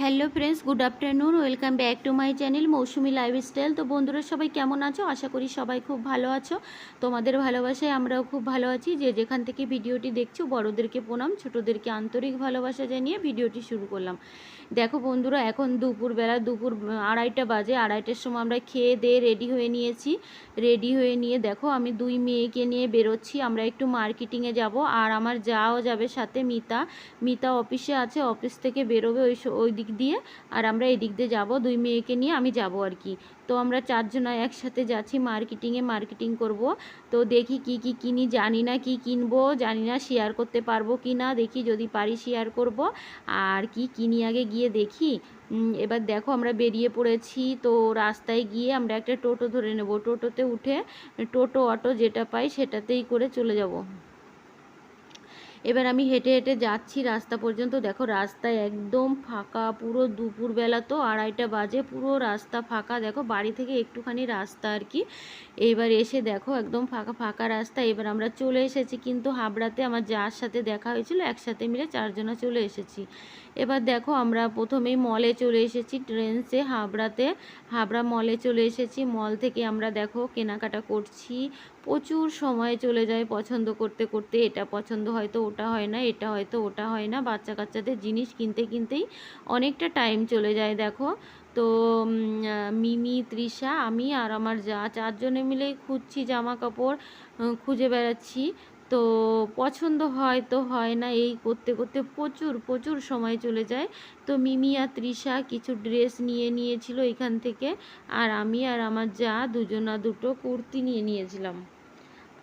Hello friends, good afternoon. Welcome back to my channel Mousumi lifestyle. তো বন্ধুরা, সবাই কেমন আছো? আশা করি সবাই খুব ভালো আছো। তোমাদের ভালোবাসায় আমরাও খুব ভালো আছি। যে যেখান থেকে ভিডিওটি দেখছ, বড়োদেরকে প্রণাম, ছোটোদেরকে আন্তরিক ভালোবাসা জানিয়ে ভিডিওটি শুরু করলাম। দেখো বন্ধুরা, এখন দুপুরবেলা, দুপুর আড়াইটা বাজে। আড়াইটার সময় আমরা খেয়ে দিয়ে রেডি হয়ে নিয়েছি। রেডি হয়ে নিয়ে দেখো, আমি দুই মেয়েকে নিয়ে বেরোচ্ছি। আমরা একটু মার্কেটিংয়ে যাব। আর আমার যাও যাবে সাথে মিতা। মিতা অফিসে আছে, অফিস থেকে বেরোবে ওই ওই দিক দিয়ে আর আমরা এদিক দিয়ে যাব। দুই মেয়েকে নিয়ে আমি যাব আর কি। তো আমরা চারজনা একসাথে যাচ্ছি মার্কেটিংয়ে মার্কেটিং করব। তো দেখি কি কি কিনি, জানি না কি কিনবো, জানি না শেয়ার করতে পারব কি না, দেখি যদি পারি শেয়ার করব। আর কি কিনি আগে গিয়ে দেখি। এবার দেখো আমরা বেরিয়ে পড়েছি। তো রাস্তায় গিয়ে আমরা একটা টোটো ধরে নেব। টোটোতে উঠে টোটো অটো যেটা পাই সেটাতেই করে চলে যাব। এবার আমি হেঁটে হেঁটে যাচ্ছি রাস্তা পর্যন্ত। দেখো রাস্তায় একদম ফাঁকা, পুরো দুপুরবেলা তো আড়াইটা বাজে, পুরো রাস্তা ফাঁকা। দেখো বাড়ি থেকে একটুখানি রাস্তা আর কি। এইবার এসে দেখো একদম ফাঁকা ফাঁকা রাস্তা। এবার আমরা চলে এসেছি কিন্তু হাবড়াতে। আমার যার সাথে দেখা হয়েছিল, একসাথে মিলে চারজনা চলে এসেছি। এবার দেখো আমরা প্রথমেই মলে চলে এসেছি ট্রেনসে হাবড়াতে। হাবড়া মলে চলে এসেছি। মল থেকে আমরা দেখো কেনাকাটা করছি। প্রচুর সময় চলে যায় পছন্দ করতে করতে। এটা পছন্দ হয়তো ওটা হয় না, এটা হয়তো ওটা হয় না। বাচ্চা কাচ্চাদের জিনিস কিনতে কিনতেই অনেকটা টাইম চলে যায়, দেখো। তো মিমি, তৃষা, আমি আর আমার যা, চারজনে মিলেই খুঁজছি জামা কাপড় খুঁজে বেড়াচ্ছি। তো, পছন্দ হয় তো হয় না, এই করতে করতে প্রচুর প্রচুর সময় চলে যায়। তো, মিমি আর তৃষা কিছু ড্রেস নিয়ে নিয়েছিল এখান থেকে, আর আমি আর আমার যা, দুজনা দুটো কুর্তি নিয়ে নিয়েছিলাম।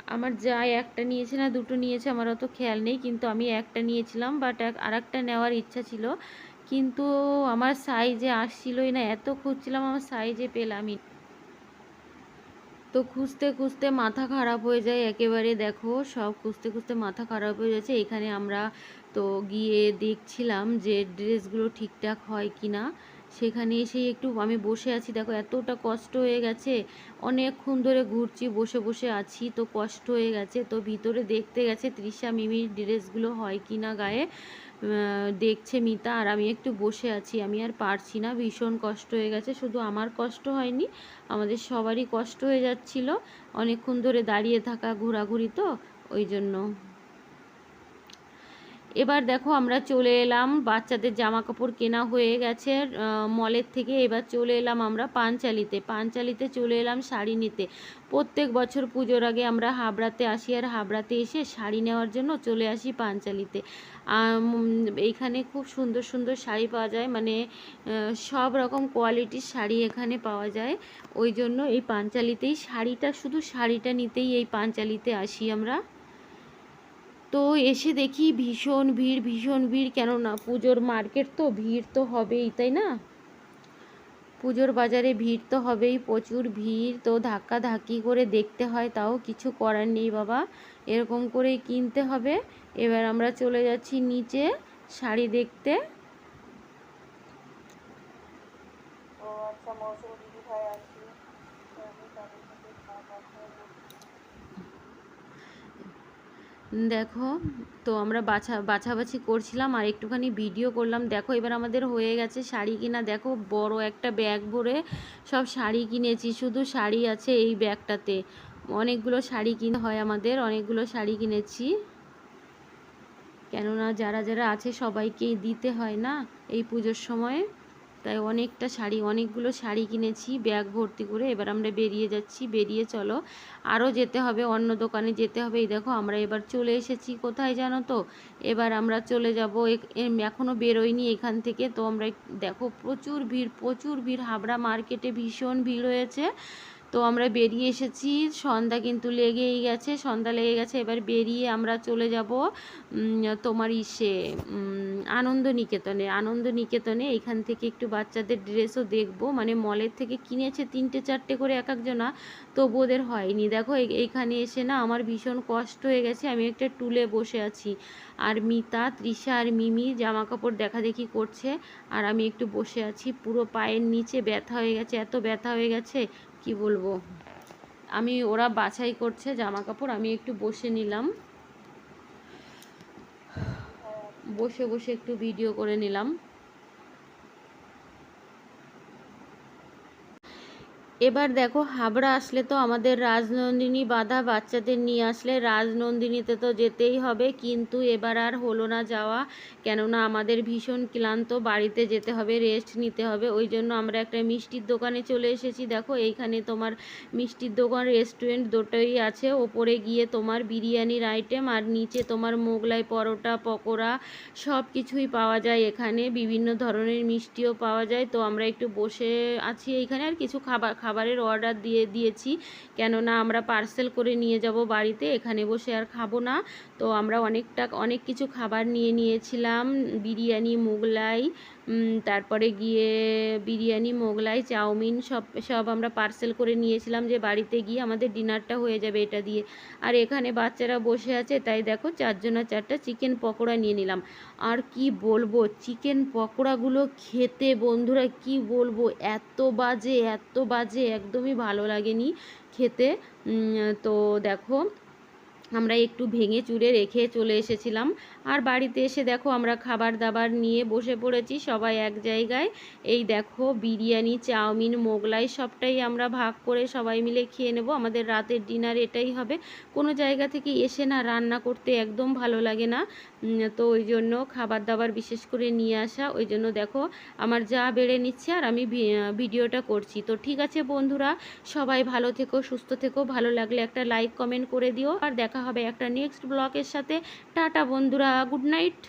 আমার যা একটা নিয়েছে না, দুটো নিয়েছে, আমার অত খেয়াল নেই, কিন্তু আমি একটা নিয়েছিলাম বাট আর একটা নেওয়ার ইচ্ছা ছিল। কিন্তু আমার সাইজে আসছিলই না, এত খুঁজছিলাম, আমার সাইজে পেলামই। তো খুঁজতে খুঁজতে মাথা খারাপ হয়ে যায় একেবারে, দেখো, সব খুঁজতে খুঁজতে মাথা খারাপ হয়ে যাচ্ছে। এখানে আমরা তো গিয়ে দেখছিলাম যে ড্রেসগুলো ঠিকঠাক হয় কি না সেখানে এসেই একটু আমি বসে আছি। দেখো, এতটা কষ্ট হয়ে গেছে। অনেকক্ষণ ধরে ঘুরছি, বসে বসে আছি। তো কষ্ট হয়ে গেছে। তো ভিতরে দেখতে গেছে তৃষা মিমির ড্রেসগুলো হয় কি না গায়ে। দেখছে মিতা আর আমি একটু বসে আছি। আমি আর পারছি না। ভীষণ কষ্ট হয়ে গেছে। শুধু আমার কষ্ট হয়নি, আমাদের সবারই কষ্ট হয়ে যাচ্ছিল। অনেকক্ষণ ধরে দাঁড়িয়ে থাকা, ঘোরাঘুরি তো, ওই জন্য। এবার দেখো আমরা চলে এলাম, বাচ্চাদের জামা কাপড় কেনা হয়ে গেছে মলের থেকে এবার চলে এলাম আমরা পাঞ্চালিতে। পাঞ্চালিতে চলে এলাম শাড়ি নিতে। প্রত্যেক বছর পুজোর আগে আমরা হাবড়াতে আসি আর হাবড়াতে এসে শাড়ি নেওয়ার জন্য চলে আসি পাঞ্চালিতে। এইখানে খুব সুন্দর সুন্দর শাড়ি পাওয়া যায় মানে সব রকম কোয়ালিটির শাড়ি এখানে পাওয়া যায়। ওই জন্য এই পাঞ্চালিতেই শাড়িটা, শুধু শাড়িটা নিতেই এই পাঞ্চালিতে আসি আমরা। তো এসে দেখি ভীষণ ভিড় ভীষণ ভিড়। কেন না পুজোর মার্কেট তো ভিড় তো হবেই, তাই না? পুজোর বাজারে ভিড় তো হবেই, প্রচুর ভিড়। তো ধাক্কা ধাক্কি করে দেখতে হয়, তাও কিছু করার নেই বাবা। এরকম করেই কিনতে হবে। এবার আমরা চলে যাচ্ছি নিচে শাড়ি দেখতে ও আচ্ছা মৌসুমী দিদি ভাই আসি আমি তাদের সাথে কথা বলব। দেখো, তো আমরা বাছা, বাছাবাছি করছিলাম আর একটুখানি ভিডিও করলাম। দেখো, এবার আমাদের হয়ে গেছে শাড়ি কিনা। দেখো, বড় একটা ব্যাগ ভরে সব শাড়ি কিনেছি। শুধু শাড়ি আছে এই ব্যাগটাতে অনেকগুলো শাড়ি কিনে হয় আমাদের, অনেকগুলো শাড়ি কিনেছি। কেননা যারা যারা আছে সবাইকেই দিতে হয় না এই পুজোর সময়। তাই অনেকটা শাড়ি, অনেকগুলো শাড়ি কিনেছি, ব্যাগ ভর্তি করে। এবার আমরা বেরিয়ে যাচ্ছি। বেরিয়ে চলো আরও যেতে হবে, অন্য দোকানে যেতে হবে। এই দেখো, আমরা এবার চলে এসেছি। কোথায় জানো তো? এবার আমরা চলে যাব। এখনও বেরোয়নি এখান থেকে। তো আমরা দেখো, প্রচুর ভিড় প্রচুর ভিড়। হাবড়া মার্কেটে ভীষণ ভিড় হয়েছে। তো আমরা বেরিয়ে এসেছি। সন্ধ্যা কিন্তু লেগেই গেছে, সন্ধ্যা লেগে গেছে। এবার বেরিয়ে আমরা চলে যাব তোমার ইসে আনন্দ নিকেতনে আনন্দ নিকেতনে এখান থেকে একটু বাচ্চাদের ড্রেসও দেখব। মানে মলের থেকে কিনেছে তিনটে, চারটে করে এক একজনা, তবু ওদের হয়নি। দেখো এইখানে এসে না আমার ভীষণ কষ্ট হয়ে গেছে। আমি একটা টুলে বসে আছি। আর মিতা, তৃষা আর মিমি জামা কাপড় দেখা দেখি করছে। আর আমি একটু বসে আছি। পুরো পায়ের নিচে ব্যথা হয়ে গেছে, এত ব্যথা হয়ে গেছে কি বলব? আমি, ওরা বাছাই করছে জামা কাপড় আমি একটু বসে নিলাম। বসে বসে একটু ভিডিও করে নিলাম। এবার দেখো, হাবড়া আসলে তো আমাদের রাজনন্দিনী বাধা বাচ্চাদের নিয়ে আসলে রাজনন্দিনীতে তো যেতেই হবে। কিন্তু এবার আর হলো না যাওয়া। কেননা আমাদের ভীষণ ক্লান্ত, বাড়িতে যেতে হবে রেস্ট নিতে হবে। ওই জন্য আমরা একটা মিষ্টির দোকানে চলে এসেছি। দেখো, এইখানে তোমার মিষ্টির দোকান রেস্টুরেন্ট দুটোই আছে। ওপরে গিয়ে তোমার বিরিয়ানির আইটেম আর নিচে তোমার মোগলাই পরোটা, পকোড়া সব কিছুই পাওয়া যায় এখানে। বিভিন্ন ধরনের মিষ্টিও পাওয়া যায়। তো আমরা একটু বসে আছি এইখানে আর কিছু খাবার খাবারের অর্ডার দিয়ে দিয়েছি। কেননা আমরা পার্সেল করে নিয়ে যাব বাড়িতে, এখানে বসে আর খাব না। তো আমরা অনেকটা, অনেক কিছু খাবার নিয়ে নিয়েছিলাম। বিরিয়ানি, মোগলাই তারপরে গিয়ে বিরিয়ানি, মোগলাই, চাউমিন, সব সব আমরা পার্সেল করে নিয়েছিলাম যে বাড়িতে গিয়ে আমাদের ডিনারটা হয়ে যাবে এটা দিয়ে। আর এখানে বাচ্চারা বসে আছে, তাই দেখো চারজনা চারটা চিকেন পকোড়া নিয়ে নিলাম। আর কি বলব চিকেন পকোড়াগুলো খেতে বন্ধুরা কি বলব, এত বাজে এত বাজে, একদমই ভালো লাগেনি খেতে। তো দেখো আমরা একটু ভেঙে চুরে রেখে চলে এসেছিলাম। আর বাড়িতে এসে দেখো আমরা খাবার দাবার নিয়ে বসে পড়েছি সবাই এক জায়গায়। এই দেখো বিরিয়ানি, চাউমিন, মোগলাই সবটাই আমরা ভাগ করে সবাই মিলে খেয়ে নেব। আমাদের রাতের ডিনার এটাই হবে। কোনো জায়গা থেকে এসে না রান্না করতে একদম ভালো লাগে না। তো ওই জন্য খাবার দাবার বিশেষ করে নিয়ে আসা। ওই জন্য দেখো আমার যা বেড়ে নিচ্ছে আর আমি ভিডিওটা করছি। তো ঠিক আছে বন্ধুরা, সবাই ভালো থেকো, সুস্থ থেকো। ভালো লাগলে একটা লাইক কমেন্ট করে দিও। আর দেখা হবে একটা নেক্সট ব্লকের সাথে। টাটা বন্ধুরা গুড নাইট